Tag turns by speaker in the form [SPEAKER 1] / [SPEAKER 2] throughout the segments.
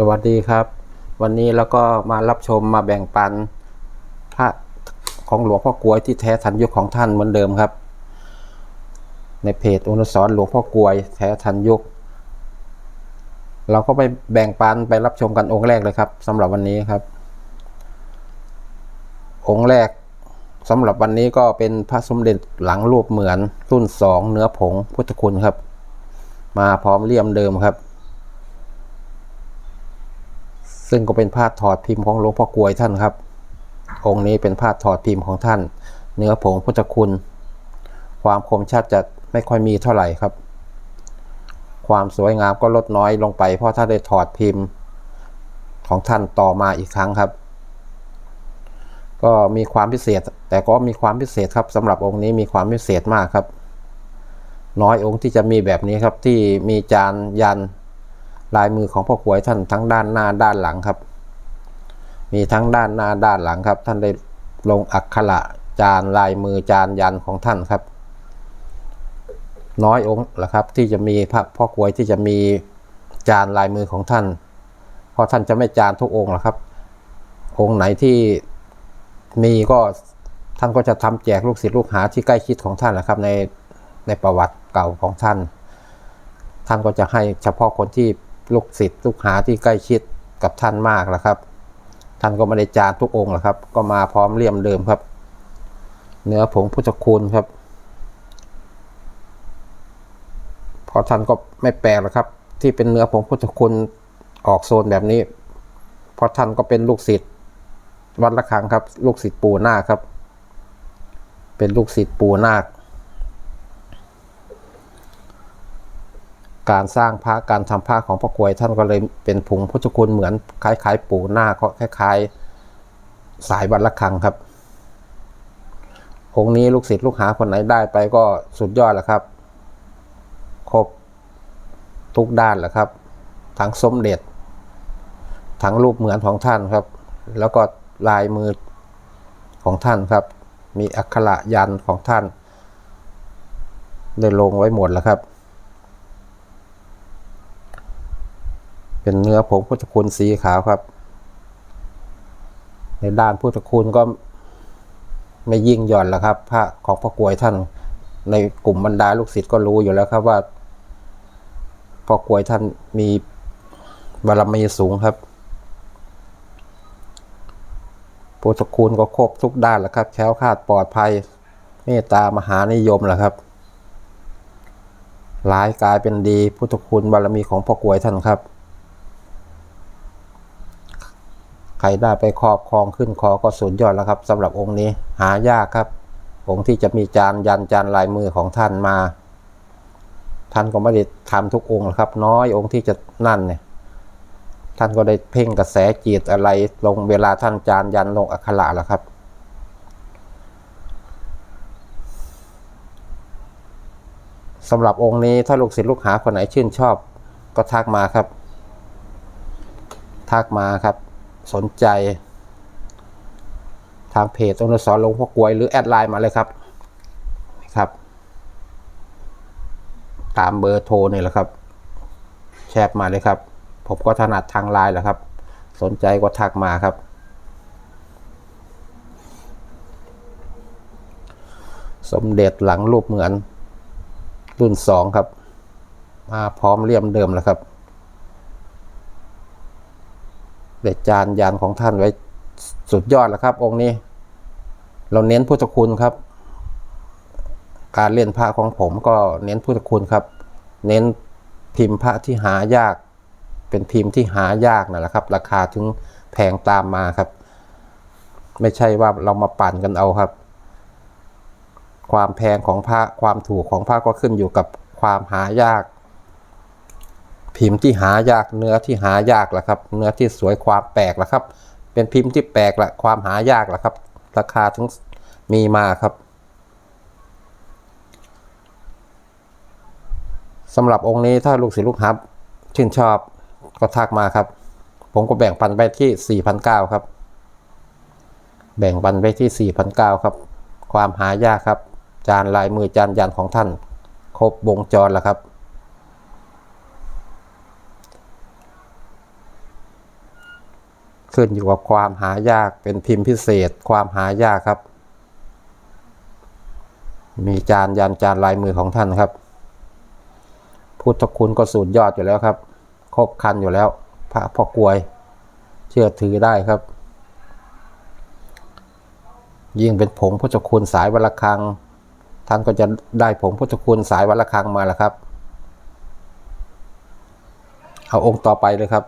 [SPEAKER 1] สวัสดีครับ วันนี้แล้วก็มารับชมมาแบ่งปันพระของหลวงพ่อกลวยที่แท้ทันยุคของท่านเหมือนเดิมครับ ในเพจอนุสรณ์หลวงพ่อกลวยแท้ทันยุค เราก็ไปแบ่งปันไปรับชมกันองค์แรกเลยครับสำหรับวันนี้ครับ องค์แรกสำหรับวันนี้ก็เป็นพระสมเด็จหลังรูปเหมือนรุ่นสองเนื้อผงพุทธคุณครับ มาพร้อมเลี่ยมเดิมครับ ซึ่งก็เป็นผ้าถอดพิมพ์ของหลวงพ่อกลวยท่านครับ องค์นี้เป็นผ้าถอดพิมพ์ของท่าน เนื้อผงพุทธคุณ ความคมชัดจะไม่ค่อยมีเท่าไหร่ครับ ความสวยงามก็ลดน้อยลงไป เพราะถ้านได้ถอดพิมพ์ของท่านต่อมาอีกครั้งครับ ก็มีความพิเศษ แต่ก็มีความพิเศษครับสำหรับองค์นี้มีความพิเศษมากครับ น้อยองค์ที่จะมีแบบนี้ครับที่มีจานยัน ลายมือของพ่อขวยท่านทั้งด้านหน้าด้านหลังครับ มีทั้งด้านหน้าด้านหลังครับ ท่านได้ลงอักขระจานลายมือจานยันของท่านครับ น้อยองค์ละครับ ที่จะมีพระพ่อขวยที่จะมีจานลายมือของท่าน เพราะท่านจะไม่จานทุกองค์หรอกครับ องค์ไหนที่มีก็ท่านก็จะทำแจกลูกศิษย์ลูกหาที่ใกล้ชิดของท่านนะครับในในประวัติเก่าของท่าน ท่านก็จะให้เฉพาะคนที่ ลูกศิษย์ลูกหาที่ใกล้ชิดกับท่านมากแล้วครับ ท่านก็ไม่ได้จานทุกองค์หรอกครับ ก็มาพร้อมเลี่ยมเดิมครับ เนื้อผงพุทธคุณครับพอท่านก็ไม่แปลกหรอกครับ ที่เป็นเนื้อผงพุทธคุณออกโซนแบบนี้เพราะท่านก็เป็นลูกศิษย์วัดละคังครับ ลูกศิษย์ปู่นาคครับ เป็นลูกศิษย์ปู่นาค การสร้างพระการทำพระของพ่อกวยท่านก็เลยเป็นผงพุทธคุณเหมือนคล้ายๆ ปู่นาคคล้าย ๆ สายวัดละคังครับองค์นี้ลูกศิษย์ลูกหาคนไหนได้ไปก็สุดยอดแล้วครับ ครบทุกด้านแล้วครับ ทั้งสมเด็จ ทั้งรูปเหมือนของท่านครับ แล้วก็ลายมือของท่านครับ มีอักขระยันของท่าน ได้ลงไว้หมดแล้วครับ เป็นเนื้อผงพุทธคุณสีขาวครับ ในด้านพุทธคุณก็ไม่ยิ่งหย่อนแล้วครับ พระของพ่อกวยท่าน ในกลุ่มบรรดาลูกศิษย์ก็รู้อยู่แล้วครับว่าพ่อกวยท่านมีบารมีสูงครับพุทธคุณก็ครบทุกด้านแล้วครับแคล้วคลาดปลอดภัยเมตตามหานิยมแหละครับร้ายกลายเป็นดีพุทธคุณบารมีของพ่อกวยท่านครับ ใครได้ไปครอบครองขึ้นคอก็สุดยอดแล้วครับสำหรับองค์นี้หายากครับ องค์ที่จะมีจานยันจานลายมือของท่านมา ท่านก็ไม่ได้ทำทุกองค์ครับ น้อยองค์ที่จะนั่นเนี่ยท่านก็ได้เพ่งกระแสจิตอะไรลงเวลาท่านจานยันลงอักขระแล้วครับ สำหรับองค์นี้ถ้าลูกศิษย์ลูกหาคนไหนชื่นชอบก็ทักมาครับ ทักมาครับ สนใจ ทางเพจอนุสรณ์หลวงพ่อกลวยหรือแอดไลน์มาเลยครับนะครับ ตามเบอร์โทรนี่แหละครับแชทมาเลยครับ ผมก็ถนัดทางไลน์แหละครับ สนใจก็ทักมาครับ สมเด็จหลังรูปเหมือนรุ่นสองครับ มาพร้อมเลี่ยมเดิมแล้วครับ เด็ดจานยานของท่านไว้สุดยอดแล้วครับ องค์นี้ เราเน้นพุทธคุณครับ การเล่นพระของผมก็เน้นพุทธคุณครับ เน้นพิมพ์พระที่หายาก เป็นพิมพ์ที่หายากนั่นแหละครับ ราคาถึงแพงตามมาครับ ไม่ใช่ว่าเรามาปั่นกันเอาครับ ความแพงของพระความถูกของพระก็ขึ้นอยู่กับความหายาก พิมพ์ที่หายากเนื้อที่หายากแหละครับ เนื้อที่สวยความแปลกแหละครับ เป็นพิมพ์ที่แปลกละความหายากละครับ ราคาถึงมีมาครับสำหรับองค์นี้ถ้าลูกศิษย์ลูกหาชื่นชอบก็ทักมาครับ ผมก็แบ่งปันไปที่ 4,900 ครับ แบ่งปันไปที่ 4,900 ครับ ความหายากครับ จานลายมือจานยันของท่าน ครบวงจรแล้วครับ ขึ้นอยู่กับความหายากเป็นพิมพ์พิเศษ ความหายากครับ มีจานยันจานลายมือของท่านครับ พุทธคุณก็สูตรยอดอยู่แล้วครับ ครบครันอยู่แล้ว พระพ่อกลวย เชื่อถือได้ครับ ยิ่งเป็นผงพุทธคุณสายวัลคัง ท่านก็จะได้ผงพุทธคุณสายวัลคังมาแล้วครับ เอาองค์ต่อไปเลยครับ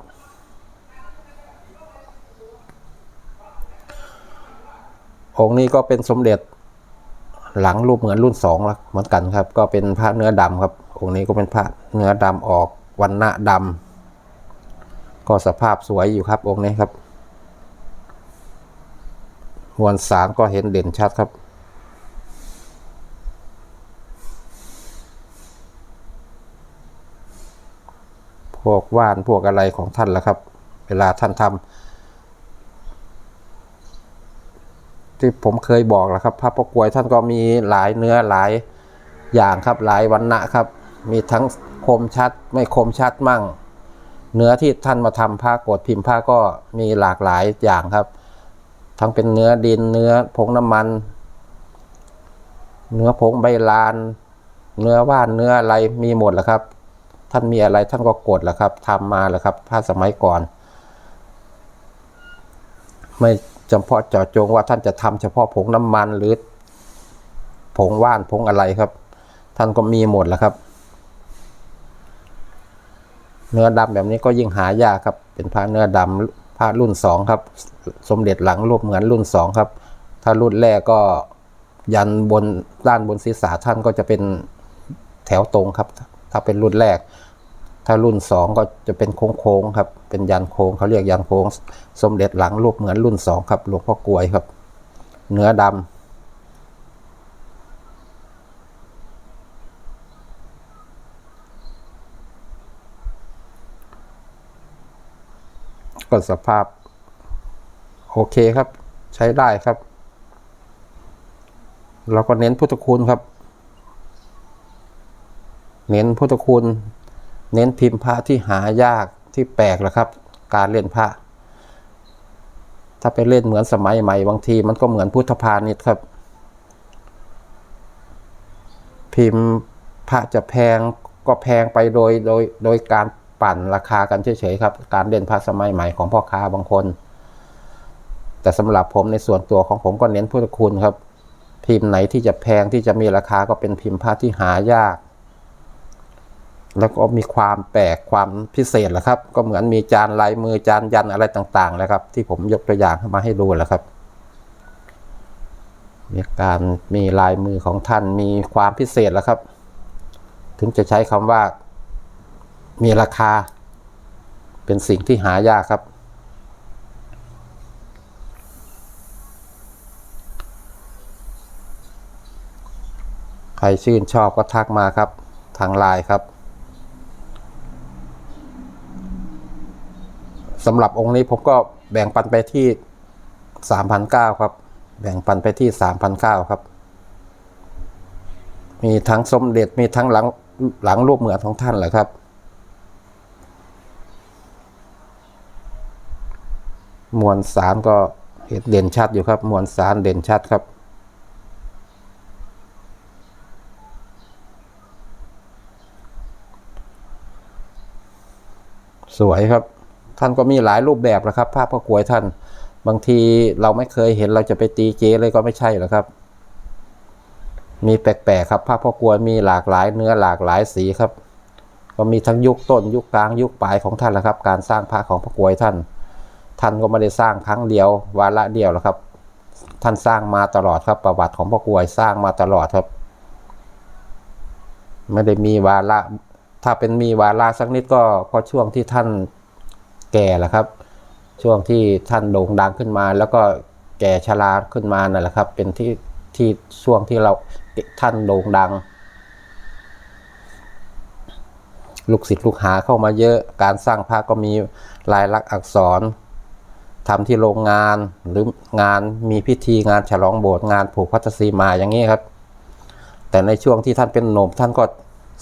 [SPEAKER 1] องค์นี้ก็เป็นสมเด็จหลังรูปเหมือนรุ่นสองแล้วเหมือนกันครับ ก็เป็นพระเนื้อดำครับ องค์นี้ก็เป็นพระเนื้อดำออกวันณะดำก็สภาพสวยอยู่ครับองค์นี้ครับมวลสารก็เห็นเด่นชัดครับพวกว่านพวกอะไรของท่านแล้วครับ เวลาท่านทำ ที่ผมเคยบอกแล้วครับ พระประกวยท่านก็มีหลายเนื้อหลายอย่างครับหลายวันณะครับ มีทั้งคมชัดไม่คมชัดมั่ง เนื้อที่ท่านมาทำผ้ากดพิมพ์ผ้าก็มีหลากหลายอย่างครับ ทั้งเป็นเนื้อดินเนื้อผงน้ำมัน เนื้อผงใบลาน เนื้อว่านเนื้ออะไรมีหมดแหละครับ ท่านมีอะไรท่านก็กดแหละครับทำมาแหละครับผ้าสมัยก่อน ไม่ จำเพาะเจาะจงว่าท่านจะทำเฉพาะผงน้ำมันหรือ ผงว่านผงอะไรครับ ท่านก็มีหมดแหละครับ เนื้อดำแบบนี้ก็ยิ่งหายากครับ เป็นผ้าเนื้อดำผ้ารุ่นสองครับ สมเด็จหลังรูปเหมือนรุ่นสองครับ ถ้ารุ่นแรกก็ยันบนด้านบนศีรษะท่านก็จะเป็นแถวตรงครับ ถ้าเป็นรุ่นแรก ถ้ารุ่นสองก็จะเป็นโค้งๆครับ เป็นยันโค้งเขาเรียกยันโค้ง สมเด็จหลังรูปเหมือนรุ่นสองครับหลวงพ่อกลวยครับ เนื้อดำก็สภาพ โอเคครับ ใช้ได้ครับ เราก็เน้นพุทธคุณครับ เน้นพุทธคุณ เน้นพิมพ์พระที่หายากที่แปลกแหละครับ การเล่นพระ ถ้าไปเล่นเหมือนสมัยใหม่บางทีมันก็เหมือนพุทธพาณิชย์ครับ พิมพ์พระจะแพงก็แพงไปโดยโดยโดยการปั่นราคากันเฉยๆครับ การเล่นพระสมัยใหม่ของพ่อค้าบางคน แต่สำหรับผมในส่วนตัวของผมก็เน้นพุทธคุณครับ พิมพ์ไหนที่จะแพงที่จะมีราคาก็เป็นพิมพ์พระที่หายาก แล้วก็มีความแปลกความพิเศษแหละครับ ก็เหมือนมีจานลายมือจานยันอะไรต่างๆแหละครับ ที่ผมยกตัวอย่างมาให้ดูแหละครับ มีการมีลายมือของท่านมีความพิเศษแล้วครับ ถึงจะใช้คำว่า มีราคา เป็นสิ่งที่หายากครับใครชื่นชอบก็ทักมาครับ ทางไลน์ครับ สำหรับองค์นี้ผมก็แบ่งปันไปที่สามพันเก้าครับ แบ่งปันไปที่สามพันเก้าครับ มีทั้งสมเด็จมีทั้งหลังหลังรูปเหมือนของท่านแหละครับ มวลสารก็เห็นเด่นชัดอยู่ครับ มวลสารเด่นชัดครับสวยครับ ท่านก็มีหลายรูปแบบนะครับ ภาพพระกวยท่าน บางทีเราไม่เคยเห็นเราจะไปตีเจเลยก็ไม่ใช่หรอกครับ มีแปลกๆครับภาพพระกวยมีหลากหลายเนื้อหลากหลายสีครับ ก็มีทั้งยุคต้นยุคกลางยุคปลายของท่านแหละครับ การสร้างพระของพระกวยท่าน ท่านก็ไม่ได้สร้างครั้งเดียว วาระเดียวหรอกครับ ท่านสร้างมาตลอดครับประวัติของพระกวยสร้างมาตลอดครับไม่ได้มีวาระถ้าเป็นมีวาระสักนิดก็ก็ช่วงที่ท่าน แก่แหละครับ ช่วงที่ท่านโด่งดังขึ้นมา แล้วก็แก่ชราขึ้นมานั่นแหละครับ เป็นที่ที่ช่วงที่เราท่านโด่งดัง ลูกศิษย์ลูกหาเข้ามาเยอะการสร้างพระก็มีลายลักษณ์อักษรทำที่โรงงานหรืองานมีพิธีงานฉลองโบสถ์งานผูกพัทสีมาอย่างนี้ครับ แต่ในช่วงที่ท่านเป็นหนุ่มท่านก็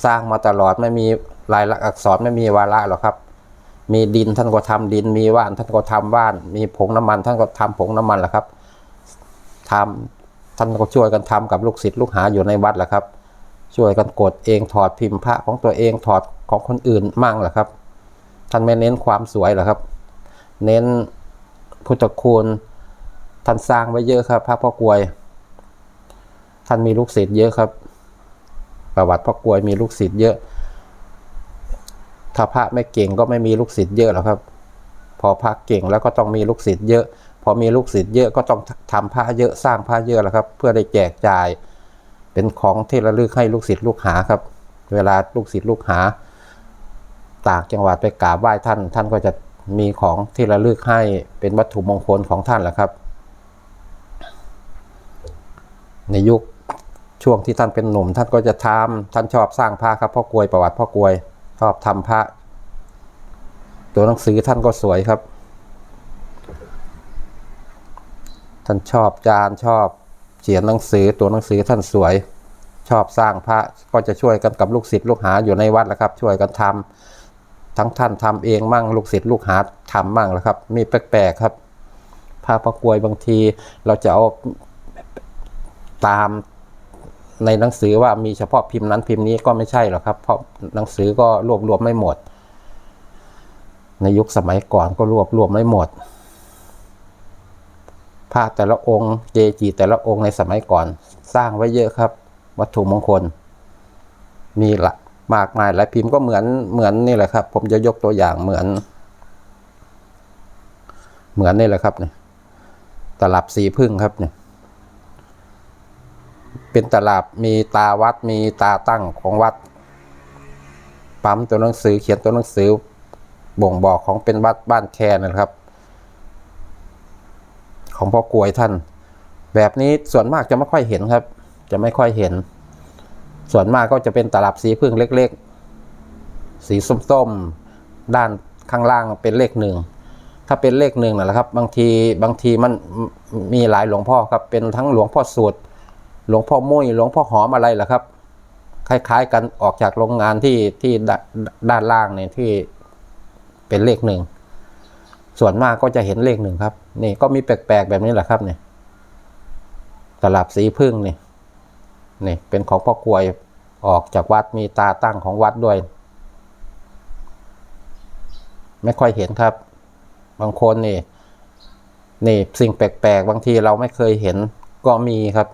[SPEAKER 1] สร้างมาตลอดไม่มีลายลักษณ์อักษรไม่มีวาระหรอกครับ มีดินท่านก็ทำดิน มีว่านท่านก็ทำว่าน มีผงน้ำมัน ท่านก็ทำผงน้ำมันแหละครับทำท่านก็ช่วยกันทำกับลูกศิษย์ลูกหาอยู่ในวัดแหละครับ ช่วยกันกดเองถอดพิมพ์พระของตัวเองถอดของคนอื่นมั่งแหละครับ ท่านไม่เน้นความสวยหรอกครับ เน้นพุทธคุณท่านสร้างไว้เยอะครับ พระพ่อกวย ท่านมีลูกศิษย์เยอะครับ ประวัติพ่อกวยมีลูกศิษย์เยอะ ถ้าพระไม่เก่งก็ไม่มีลูกศิษย์เยอะหรอกครับ พอพระเก่งแล้วก็ต้องมีลูกศิษย์เยอะ พอมีลูกศิษย์เยอะก็ต้องทำพระเยอะสร้างพระเยอะแล้วครับ เพื่อได้แจกจ่าย เป็นของที่ระลึกให้ลูกศิษย์ลูกหาครับ เวลาลูกศิษย์ลูกหา ต่างจังหวัดไปกราบไหว้ท่าน ท่านก็จะมีของที่ระลึกให้เป็นวัตถุมงคลของท่านแหละครับ ในยุคช่วงที่ท่านเป็นหนุ่ม ท่านก็จะทำท่านชอบสร้างพระครับพ่อกลวยประวัติพ่อกลวย ชอบทำพระ ตัวหนังสือท่านก็สวยครับ ท่านชอบจานชอบเขียนหนังสือตัวหนังสือท่านสวย ชอบสร้างพระก็จะช่วยกันกับลูกศิษย์ลูกหาอยู่ในวัดแหละครับ ช่วยกันทำทั้งท่านทำเองมั่งลูกศิษย์ลูกหาทำมั่งแหละครับ มีแปลกๆครับพระประกวยบางทีเราจะเอาตาม ในหนังสือว่ามีเฉพาะพิมพ์นั้นพิมพ์นี้ก็ไม่ใช่หรอกครับ เพราะหนังสือก็รวบรวมไม่หมด ในยุคสมัยก่อนก็รวบรวมไม่หมดพระแต่ละองค์เจจีแต่ละองค์ในสมัยก่อนสร้างไว้เยอะครับ วัตถุมงคล มีละมากมายหลายพิมพ์ก็เหมือนเหมือนนี่แหละครับ ผมจะยกตัวอย่างเหมือน เหมือนนี่แหละครับเนี่ยตลับสีพึ่งครับเนี่ย เป็นตลับมีตาวัดมีตาตั้งของวัด ปั๊มตัวหนังสือเขียนตัวหนังสือ บ่งบอกของเป็นวัดบ้านแค่นะครับ ของพ่อกวยท่าน แบบนี้ส่วนมากจะไม่ค่อยเห็นครับ จะไม่ค่อยเห็น ส่วนมากก็จะเป็นตลับสีพึ่งเล็กๆ สีส้มๆ ด้านข้างล่างเป็นเลขหนึ่งถ้าเป็นเลขหนึ่งนั่นแหละครับ บางทีบางทีมันมีหลายหลวงพ่อครับ เป็นทั้งหลวงพ่อสูตร หลวงพ่อมุ้ยหลวงพ่อหอมอะไรล่ะครับ คล้าย ๆ กันออกจากโรงงานที่ที่ด้านล่างเนี่ยที่เป็นเลขหนึ่งส่วนมากก็จะเห็นเลขหนึ่งครับ นี่ก็มีแปลกๆแบบนี้แหละครับเนี่ยตลับสีพึ่งนี่นี่เป็นของพ่อกวยออกจากวัดมีตาตั้งของวัดด้วย ไม่ค่อยเห็นครับ บางคนนี่นี่สิ่งแปลกๆ บางทีเราไม่เคยเห็นก็มีครับ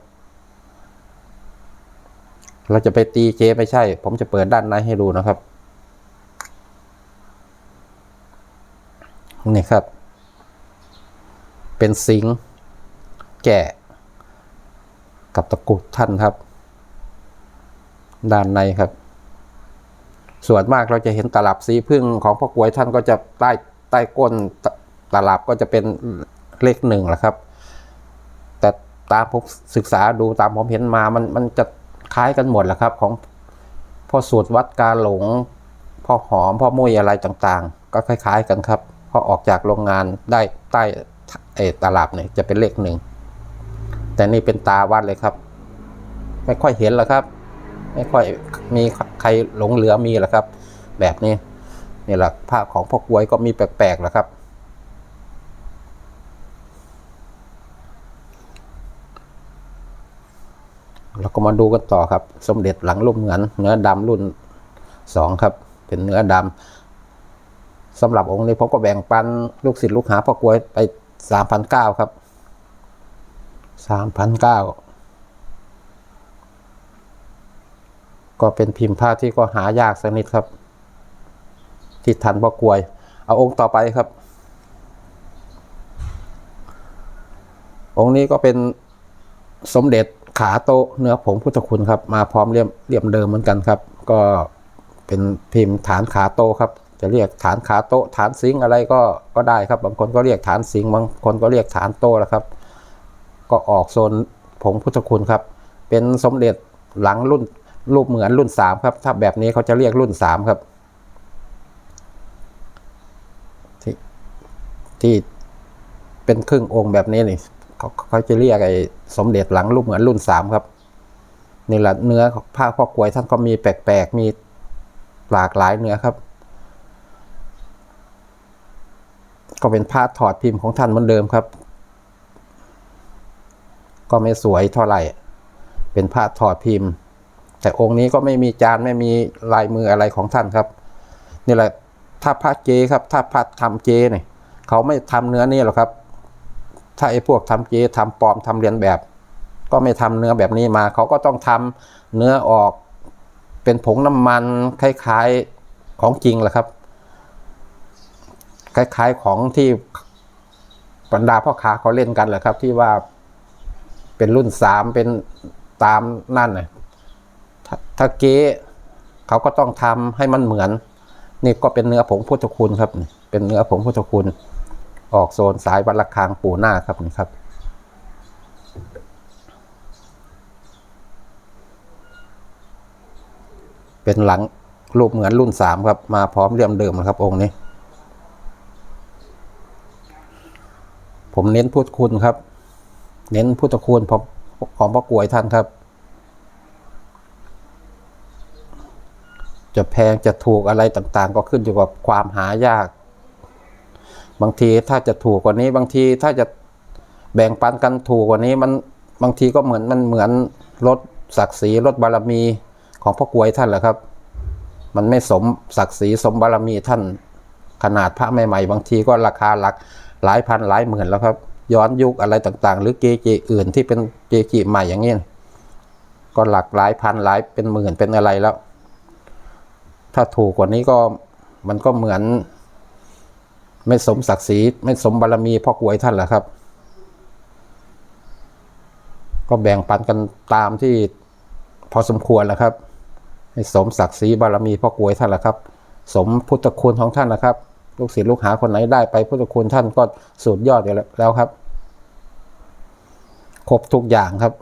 [SPEAKER 1] เราจะไปตีเจไม่ใช่ ผมจะเปิดด้านในให้ดูนะครับ นี่ครับ เป็นสิงแกะ กับตะกุดท่านครับ ด้านในครับ ส่วนมากเราจะเห็นตลับสีพึ่งของพ่อกวยท่านก็จะใต้ใต้ก้นตลับก็จะเป็นเลขหนึ่งแหละครับ แต่ตามผมศึกษาดูตามผมเห็นมามันมันจะ คล้ายกันหมดแหละครับ ของพ่อสูตรวัดกาหลงพ่อหอมพ่อมุ้ยอะไรต่างๆ ก็คล้าย ๆ กันครับพอออกจากโรงงานได้ใต้เอตลับเนี่ยจะเป็นเลขหนึ่งแต่นี่เป็นตาวัดเลยครับ ไม่ค่อยเห็นหรอกครับ ไม่ค่อยมีใครหลงเหลือมีหรอกครับ แบบนี้นี่แหละภาพของพ่อกวยก็มีแปลกๆแหละครับ เราก็มาดูกันต่อครับ สมเด็จหลังลุ่มเหมือนเนื้อดำรุ่นสองครับ เป็นเนื้อดำสำหรับองค์นี้ผมก็แบ่งปันลูกศิษย์ลูกหาพ่อกลวยไปสามพันเก้าครับสามพันเก้าก็เป็นพิมพ์ผ้าที่ก็หายากสักนิดครับ ที่ทันพ่อกลวย เอาองค์ต่อไปครับ องค์นี้ก็เป็นสมเด็จ ขาโตะเนื้อผงพุทธคุณครับ มาพร้อมเลี่ยมเลี่ยมเดิมเหมือนกันครับ ก็เป็นพิมพ์ฐานขาโตครับ จะเรียกฐานขาโตะฐานสิงอะไรก็ก็ได้ครับ บางคนก็เรียกฐานสิงบางคนก็เรียกฐานโตแล้วครับ ก็ออกโซนผงพุทธคุณครับ เป็นสมเด็จหลังรุ่นรูปเหมือนรุ่นสามครับ ถ้าแบบนี้เขาจะเรียกรุ่นสามครับ ที่ที่เป็นครึ่งองค์แบบนี้นี่ เขาจะเรียกไอ้สมเด็จหลังรูปเหมือนรุ่นสามครับนี่แหละเนื้อผ้าพ่อกลวยท่านก็มีแปลกๆมีหลากหลายเนื้อครับ ก็เป็นผ้าถอดพิมพ์ของท่านเหมือนเดิมครับ ก็ไม่สวยเท่าไหร่ เป็นผ้าถอดพิมพ์ แต่องค์นี้ก็ไม่มีจานไม่มีลายมืออะไรของท่านครับนี่แหละถ้าพระเจครับ ถ้าพระทำเจเนี่ยเขาไม่ทำเนื้อนี่หรอกครับ ถ้าไอ้พวกทำเจทำปลอมทำเรียนแบบ ก็ไม่ทำเนื้อแบบนี้มา เขาก็ต้องทำเนื้อออกเป็นผงน้ำมันคล้ายๆของจริงแหละครับ คล้ายๆของที่บรรดาพ่อค้าเขาเล่นกันแหละครับ ที่ว่าเป็นรุ่นสามเป็นตามนั่นน่ะถ้าเก๊เขาก็ต้องทำให้มันเหมือน นี่ก็เป็นเนื้อผงพุทธคุณครับ เป็นเนื้อผงพุทธคุณ ออกโซนสายวัดระฆังปูหน้าครับนี่ครับ เป็นหลังรูปเหมือนรุ่นสามครับ มาพร้อมเลี่ยมเดิมนะครับ องค์นี้ ผมเน้นพุทธคุณครับ เน้นพุทธคุณของของพระกวยท่านครับ จะแพงจะถูกอะไรต่างๆ ก็ขึ้นอยู่กับความหายาก บางทีถ้าจะถูกกว่านี้ บางทีถ้าจะแบ่งปันกันถูกกว่านี้มันบางทีก็เหมือนมันเหมือนลดศักดิ์ศรีลดบารมีของพ่อกวยท่านแหละครับ มันไม่สมศักดิ์ศรีสมบารมีท่าน ขนาดพระใหม่ๆ บางทีก็ราคาหลักหลายพันหลายหมื่นแล้วครับ ย้อนยุคอะไรต่างๆ หรือเกจิอื่นที่เป็นเกจิใหม่อย่างนี้ก็หลักหลายพันหลายเป็นหมื่นเป็นอะไรแล้ว ถ้าถูกกว่านี้ก็มันก็เหมือน ไม่สมศักดิ์ศรีไม่สมบารมีพ่อกวยท่านแหละครับ ก็แบ่งปันกันตามที่พอสมควรแล้วครับ ให้สมศักดิ์ศรีบารมีพ่อกวยท่านแหละครับ สมพุทธคุณของท่านนะครับ ลูกศิษย์ลูกหาคนไหนได้ไปพุทธคุณท่านก็สุดยอดอยู่แล้วครับ ครบทุกอย่างครับ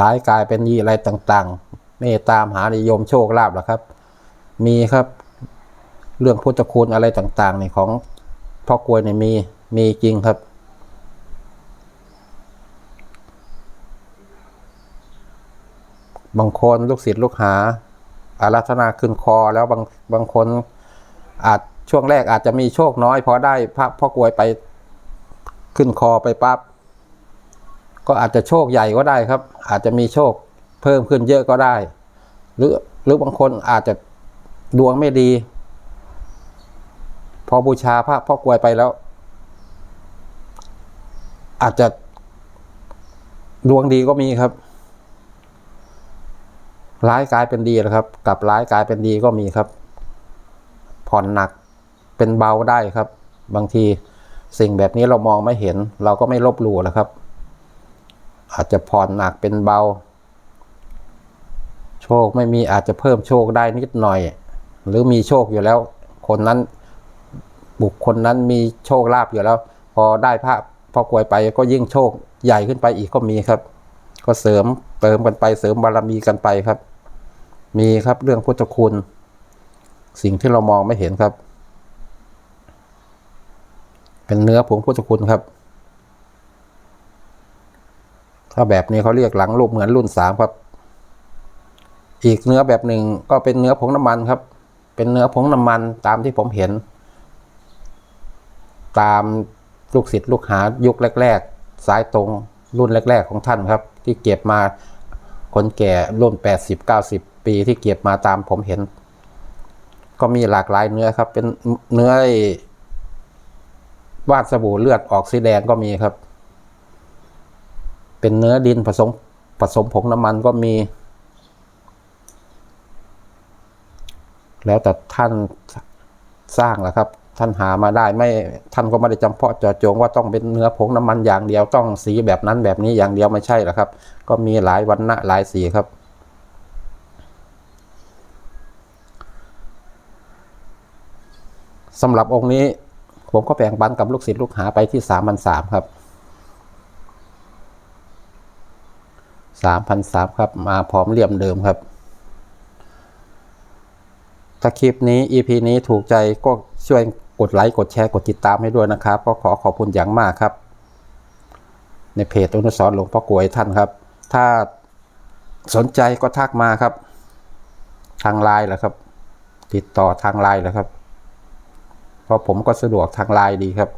[SPEAKER 1] ร้ายกายเป็นยีอะไรต่างๆ เมตตามหานิยมโชคลาภหรอครับ มีครับ เรื่องพุทธคุณอะไรต่างๆในของ พ่อกรวยเนี่ยมีมีจริงครับ บางคนลูกศิษย์ลูกหา อาราธนาขึ้นคอแล้วบางบางคนอาจช่วงแรกอาจจะมีโชคน้อยพอได้พระพ่อกวยไปขึ้นคอไปปั๊บก็อาจจะโชคใหญ่ก็ได้ครับ อาจจะมีโชคเพิ่มขึ้นเยอะก็ได้ หรือหรือบางคนอาจจะดวงไม่ดี พอบูชาพระพ่อกวยไปแล้ว อาจจะดวงดีก็มีครับ ร้ายกลายเป็นดีนะครับกับร้ายกลายเป็นดีก็มีครับ ผ่อนหนักเป็นเบาได้ครับ บางทีสิ่งแบบนี้เรามองไม่เห็น เราก็ไม่ลบหลู่นะครับ อาจจะผ่อนหนักเป็นเบา โชคไม่มีอาจจะเพิ่มโชคได้นิดหน่อย หรือมีโชคอยู่แล้ว คนนั้น บุคคลนั้นมีโชคลาภอยู่แล้ว พอได้พระพอกรวยไปก็ยิ่งโชคใหญ่ขึ้นไปอีกก็มีครับ ก็เสริมเติมกันไปเสริมบารมีกันไปครับ มีครับเรื่องพุทธคุณ สิ่งที่เรามองไม่เห็นครับ เป็นเนื้อผงพุทธคุณครับ ถ้าแบบนี้เขาเรียกหลังรูปเหมือนรุ่นสามครับ อีกเนื้อแบบหนึ่งก็เป็นเนื้อผงน้ำมันครับ เป็นเนื้อผงน้ำมันตามที่ผมเห็น ตามลูกศิษย์ลูกหายุคแรก ๆ สายตรงรุ่นแรก ๆ ของท่านครับ ที่เก็บมาคนแก่รุ่นแปดสิบเก้าสิบปีที่เก็บมาตามผมเห็น ก็มีหลากหลายเนื้อครับ เป็นเนื้อวาดสบู่เลือดออกสีแดงก็มีครับ เป็นเนื้อดินผสมผสมผงน้ำมันก็มี แล้วแต่ท่านสร้างแหละครับ ท่านหามาได้ไม่ท่านก็ไม่ได้จำเพาะเจาะจงว่าต้องเป็นเนื้อผงน้ำมันอย่างเดียวต้องสีแบบนั้นแบบนี้อย่างเดียวไม่ใช่หรอกครับ ก็มีหลายวันณะหลายสีครับสำหรับองค์นี้ผมก็แบ่งปันกับลูกศิษย์ลูกหาไปที่สามพันสามครับสามพันสามครับ มาพร้อมเลี่ยมเดิมครับถ้าคลิปนี้ EP นี้ถูกใจก็ช่วย กดไลค์ กดแชร์ กดติดตามให้ด้วยนะครับ ก็ขอขอบคุณอย่างมากครับ ในเพจอนุสรหลวงพ่อกวยท่านครับ ถ้าสนใจก็ทักมาครับ ทางไลน์แหละครับ ติดต่อทางไลน์แหละครับ เพราะผมก็สะดวกทางไลน์ดีครับ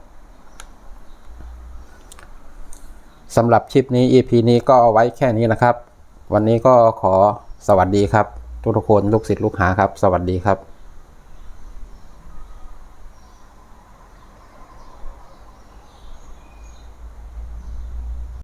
[SPEAKER 1] สำหรับคลิปนี้ EP นี้ก็เอาไว้แค่นี้นะครับ วันนี้ก็ขอสวัสดีครับ ทุกทุกคนลูกศิษย์ลูกหาครับ สวัสดีครับ